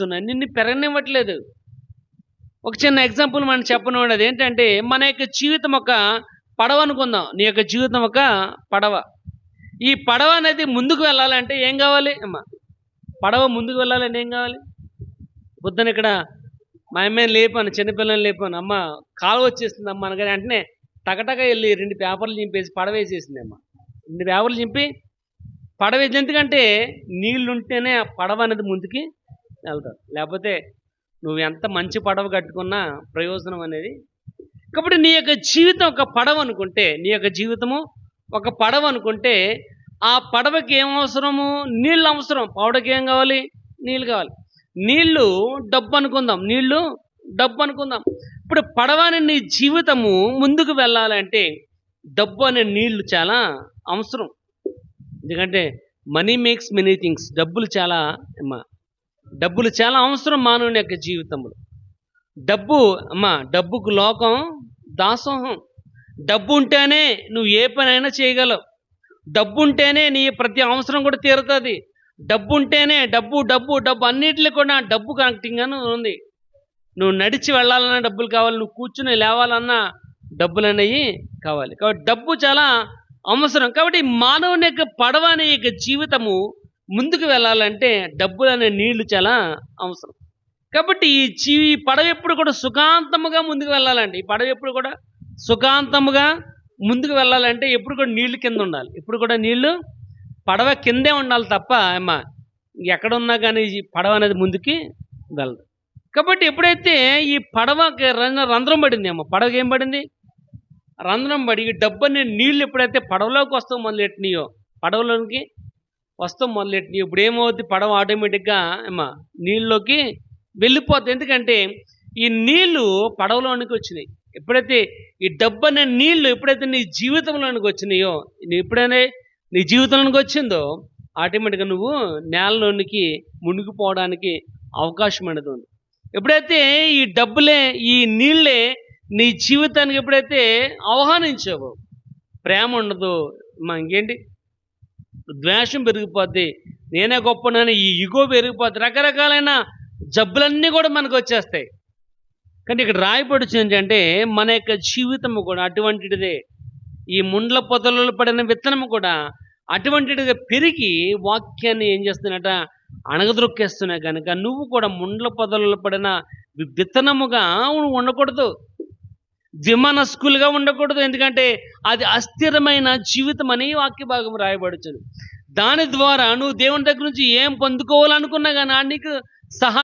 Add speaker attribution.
Speaker 1: వస్తున్నాయి నిన్ను పెరగనివ్వట్లేదు. ఒక చిన్న ఎగ్జాంపుల్ మనం చెప్పనివ్వండి అది ఏంటంటే మన యొక్క జీవితం ఒక పడవ అనుకుందాం. నీ యొక్క జీవితం ఒక పడవ. ఈ పడవ అనేది ముందుకు వెళ్ళాలంటే ఏం కావాలి? అమ్మా పడవ ముందుకు వెళ్ళాలంటే ఏం కావాలి? పొద్దున ఇక్కడ మా అమ్మాయిని లేపాను చిన్నపిల్లల్ని లేపాను. అమ్మ కాలు వచ్చేస్తుంది అమ్మ అనగానే వెంటనే టకటక వెళ్ళి రెండు పేపర్లు చింపేసి పడవ వేసేసింది అమ్మ. రెండు పేపర్లు చింపి పడవ ఎందుకంటే నీళ్ళు ఉంటేనే ఆ పడవ అనేది ముందుకి వెళ్తారు. లేకపోతే నువ్వు ఎంత మంచి పడవ కట్టుకున్నా ప్రయోజనం అనేది కాబట్టి నీ యొక్క జీవితం ఒక పడవ అనుకుంటే నీ యొక్క జీవితము ఒక పడవ అనుకుంటే ఆ పడవకి ఏం అవసరము? నీళ్ళు అవసరం. పడవకి ఏం కావాలి? నీళ్ళు కావాలి. నీళ్ళు డబ్బు అనుకుందాం. నీళ్ళు డబ్బు అనుకుందాం. ఇప్పుడు పడవ అనే నీ జీవితము ముందుకు వెళ్ళాలంటే డబ్బు అనే నీళ్ళు చాలా అవసరం. ఎందుకంటే మనీ మేక్స్ మెనీ థింగ్స్ డబ్బులు చాలా డబ్బులు చాలా అవసరం మానవుని యొక్క జీవితంలో. డబ్బు అమ్మా డబ్బుకు లోకం దాసోహం. డబ్బు ఉంటేనే నువ్వు ఏ పనైనా చేయగలవు. డబ్బు ఉంటేనే నీ ప్రతి అవసరం కూడా తీరుతుంది. డబ్బు ఉంటేనే డబ్బు డబ్బు డబ్బు అన్నిటిలో కూడా డబ్బు కనెక్టింగ్ అని ఉంది. నువ్వు నడిచి వెళ్ళాలన్నా డబ్బులు కావాలి నువ్వు కూర్చుని లేవాలన్నా డబ్బులు అనేవి కావాలి. కాబట్టి డబ్బు చాలా అవసరం. కాబట్టి మానవుని యొక్క పడవ అనే యొక్క జీవితము ముందుకు వెళ్ళాలంటే డబ్బులు అనే నీళ్ళు చాలా అవసరం. కాబట్టి ఈ జీ ఈ పడవ ఎప్పుడు కూడా సుఖాంతముగా ముందుకు వెళ్ళాలండి. ఈ పడవ ఎప్పుడు కూడా సుఖాంతముగా ముందుకు వెళ్ళాలంటే ఎప్పుడు కూడా నీళ్ళు కింద ఉండాలి. ఎప్పుడు కూడా నీళ్ళు పడవ కిందే ఉండాలి తప్ప అమ్మ ఎక్కడున్నా కానీ ఈ పడవ అనేది ముందుకి వెళ్ళదు. కాబట్టి ఎప్పుడైతే ఈ పడవకి రంధ్రం పడింది అమ్మ పడవకి ఏం పడింది? రంధ్రం పడి ఈ డబ్బు అనే నీళ్ళు ఎప్పుడైతే పడవలోకి వస్తాం మొదలెట్టినాయో పడవలోనికి వస్తాం మొదలెట్టి ఇప్పుడు ఏమవుద్ది పడవ ఆటోమేటిక్గా అమ్మా నీళ్ళలోకి వెళ్ళిపోతుంది ఎందుకంటే ఈ నీళ్ళు పడవలోనికి వచ్చినాయి. ఎప్పుడైతే ఈ డబ్బు అనే నీళ్ళు ఎప్పుడైతే నీ జీవితంలోనికి వచ్చినాయో నీ ఎప్పుడైనా నీ జీవితంలోనికి వచ్చిందో ఆటోమేటిక్గా నువ్వు నేలలోనికి మునిగిపోవడానికి అవకాశం అనేది ఉంది. ఎప్పుడైతే ఈ డబ్బులే ఈ నీళ్ళే నీ జీవితానికి ఎప్పుడైతే ఆహ్వానించావో ప్రేమ ఉండదు. మా ఇంకేంటి? ద్వేషం పెరిగిపోద్ది. నేనే గొప్పనని ఈ ఇగో పెరిగిపోద్ది. రకరకాలైన జబ్బులన్నీ కూడా మనకు వచ్చేస్తాయి. కానీ ఇక్కడ రాయబడి ఏంటంటే మన యొక్క జీవితం కూడా అటువంటిదే. ఈ ముండ్ల పొదలలో పడిన విత్తనము కూడా అటువంటిదిగా పెరిగి వాక్యాన్ని ఏం చేస్తున్నట అణగదొక్కేస్తున్నాయి కనుక నువ్వు కూడా ముండ్ల పొదలలో పడిన విత్తనముగా ఉండకూడదు. విమనస్కులుగా ఉండకూడదు. ఎందుకంటే అది అస్థిరమైన జీవితం అనే వాక్య భాగం రాయబడుతుంది దాని ద్వారా నువ్వు దేవుని దగ్గర నుంచి ఏం పొందుకోవాలనుకున్నా కానీ నీకు సహా